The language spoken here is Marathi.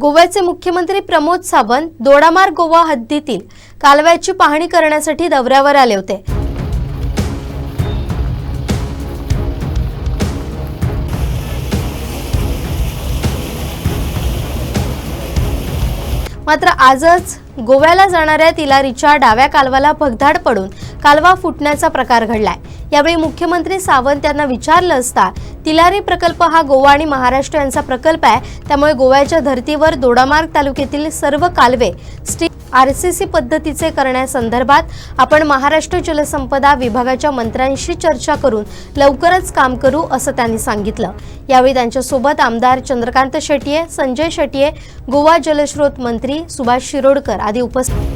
गोव्याचे मुख्यमंत्री प्रमोद सावंत दोडामार गोवा हद्दीतील कालव्याची पाहणी करण्यासाठी दौऱ्यावर आले होते. मात्र आजच गोव्याला जाणाऱ्या तिलारीच्या डाव्या कालवाला भगधाड पडून कालवा फुटण्याचा प्रकार घडलाय. यावेळी मुख्यमंत्री सावंत यांना विचारलं असता तिलारी प्रकल्प हा गोवा आणि महाराष्ट्र यांचा प्रकल्प आहे त्यामुळे गोव्याच्या धर्तीवर दोडामार्ग तालुक्यातील सर्व कालवे स्टील आर सी सी पद्धतीचे करण्यासंदर्भात आपण महाराष्ट्र जलसंपदा विभागाच्या मंत्र्यांशी चर्चा करून लवकरच काम करू असं त्यांनी सांगितलं. यावेळी त्यांच्यासोबत आमदार चंद्रकांत शेट्ये संजय शेट्ये गोवा जलस्रोत मंत्री सुभाष शिरोडकर आदी उपस्थित